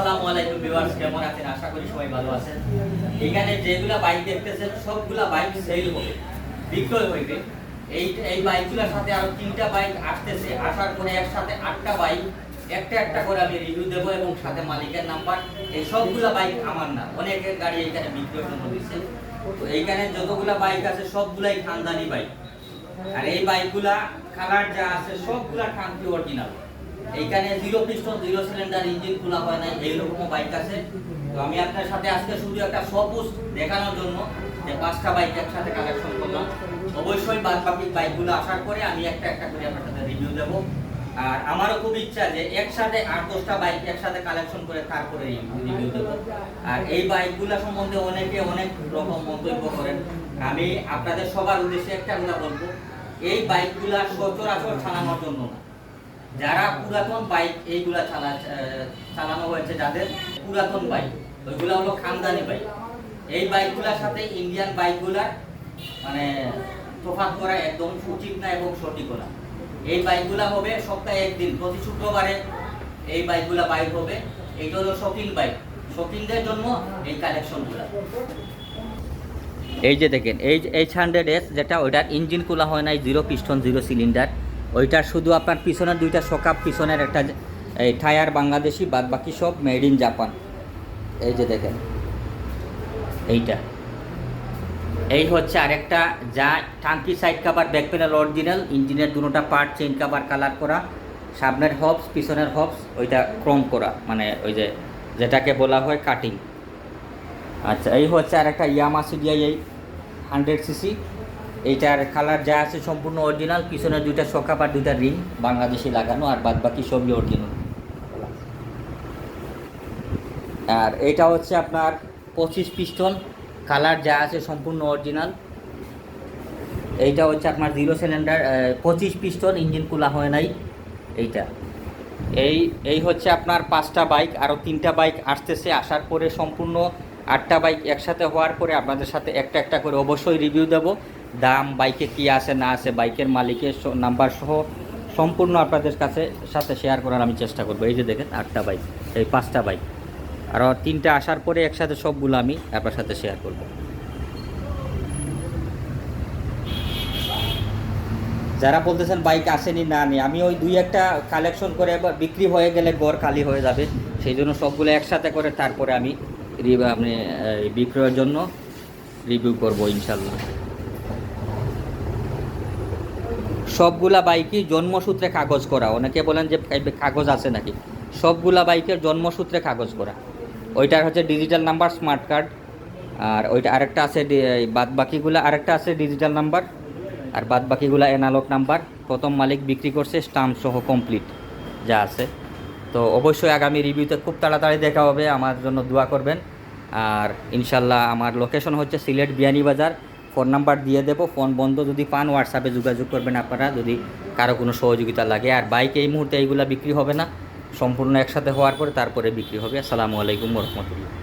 আসসালামু আলাইকুম ভিউয়ার্স, কেমন আছেন? আশা করি সবাই ভালো আছেন। এখানে বাইক দেখতেছেন বাইক সেল হবে, বিক্রয় হইবে। এই এই বাইকগুলোর সাথে আরও তিনটা বাইক আসতেছে। আসার পরে একসাথে আটটা বাইক একটা একটা করে আমি রিভিউ এবং সাথে মালিকের নাম্বার এই সবগুলা বাইক আমার না, অনেকের গাড়ি এখানে বিক্রয় তো এইখানে যতগুলা বাইক আছে, সবগুলাই খানদানি বাইক আর এই বাইকগুলা কালার যা আছে, সবগুলা খানকি অরিজিনাল এইখানে zero piston zero cylinder engine খোলা হয় নাই এইরকম বাইক আছে। তো আমি আপনার সাথে আজকে শুধু একটা সবুজ দেখানোর জন্য যে পাঁচটা বাইক একসাথে কালেকশন করলাম। অবশ্যই বাদ বাকি বাইকগুলো আসার পরে আমি একটা একটা করে আপনার সাথে রিভিউ দেবো। আর আমারও খুব ইচ্ছা যে একসাথে আট দশটা বাইক একসাথে কালেকশন করে তারপরে রিভিউ দেবো। আর এই বাইকগুলো সম্বন্ধে অনেকে অনেক রকম মন্তব্য করেন। আমি আপনাদের সবার উদ্দেশ্যে একটা কথা বলব, এই বাইকগুলা সচরাচর চালানোর জন্য না। যারা পুরাতন বাইক এইগুলা চালা চালানো হয়েছে যাদের পুরাতন বাইক, ওইগুলা হলো খানদানি বাইক। এই বাইকগুলোর সাথে ইন্ডিয়ান বাইকগুলার মানে তফাৎ করা একদম উচিত না এবং সঠিক না এই বাইকগুলা হবে সপ্তাহে একদিন, প্রতি শুক্রবারে এই বাইকগুলা বাইক হবে। এইটা হলো শপিং বাইক। শপিংদের জন্য এই কালেকশনগুলা এই যে দেখেন, এই এইচ হান্ড্রেড এস যেটা, ওইটার ইঞ্জিন খোলা হয় নাই জিরো পিস্টন জিরো সিলিন্ডার ওইটার শুধু আপনার পিছনের দুইটা সকাপ পিছনের একটা এই টায়ার বাংলাদেশি বাদ বাকি সব মেড ইন জাপান এই যে দেখেন, এইটা। এই হচ্ছে আরেকটা যা টাঙ্কি side cover back panel original ইঞ্জিনের দুটোটা পার্ট চেইন কাভার কালার করা, সামনের হবস পিছনের হবস ওইটা ক্রম করা মানে ওই যে যেটাকে বলা হয় কাটিং আচ্ছা এই হচ্ছে আর একটা ইয়ামা সিডিআই এই হান্ড্রেড সিসি এইটার কালার যা আছে সম্পূর্ণ অরিজিনাল পিছনে দুইটা সকাপ আর দুইটা রিং বাংলাদেশি লাগানো আর বাদ বাকি সবই অরিজিনাল আর এটা হচ্ছে আপনার পঁচিশ পিস্টন কালার যা আছে সম্পূর্ণ অরিজিনাল এইটা হচ্ছে আপনার জিরো সিলিন্ডার পঁচিশ পিস্টন ইঞ্জিন খোলা হয় নাই এইটা। এই এই হচ্ছে আপনার পাঁচটা বাইক আরও তিনটা বাইক আসতেছে, আসার পরে সম্পূর্ণ আটটা বাইক একসাথে হওয়ার পরে আপনাদের সাথে একটা একটা করে অবশ্যই রিভিউ দেব। দাম, বাইকে কি আছে, না আছে, বাইকের মালিকের নাম্বার সহ সম্পূর্ণ আপনাদের কাছে, সাথে শেয়ার করার আমি চেষ্টা করব। এই যে দেখেন, আটটা বাইক, এই পাঁচটা বাইক। আরও তিনটা আসার পরে একসাথে সবগুলো আমি আপনার সাথে শেয়ার করব। যারা বলতেছেন বাইক আসেনি, না নি আমি ওই দুই একটা কালেকশন করে বিক্রি হয়ে গেলে গড় খালি হয়ে যাবে। সেই জন্য সবগুলো একসাথে করে তারপরে আমি আপনি বিক্রয়ের জন্য রিভিউ করব ইনশাল্লাহ। সবগুলা বাইকই জন্মসূত্রে কাগজ করা। অনেকে বলেন যে কাগজ আছে নাকি? সবগুলা বাইকের জন্মসূত্রে কাগজ করা। ওইটার হচ্ছে ডিজিটাল নাম্বার স্মার্ট কার্ড আর ওইটা আরেকটা আছে বাদ বাকিগুলো আরেকটা আছে ডিজিটাল নাম্বার আর বাদ বাকিগুলো অ্যানালগ নাম্বার প্রথম মালিক বিক্রি করছে স্টাম্প সহ কমপ্লিট যা আছে। তো অবশ্যই আগামী রিভিউতে খুব তাড়াতাড়ি দেখা হবে, আমার জন্য দোয়া করবেন। আর ইনশাল্লাহ আমার লোকেশন হচ্ছে সিলেট বিয়ানীবাজার। ফোন নাম্বার দিয়ে দেবো। ফোন বন্ধ যদি পান হোয়াটসঅ্যাপে যোগাযোগ করবেন আপনারা, যদি কারও কোনো সহযোগিতা লাগে। আর বাইক এই মুহূর্তে এইগুলো বিক্রি হবে না। সম্পূর্ণ একসাথে হওয়ার পরে তারপরে বিক্রি হবে। আসসালামু আলাইকুম রহমতুল্লাহ।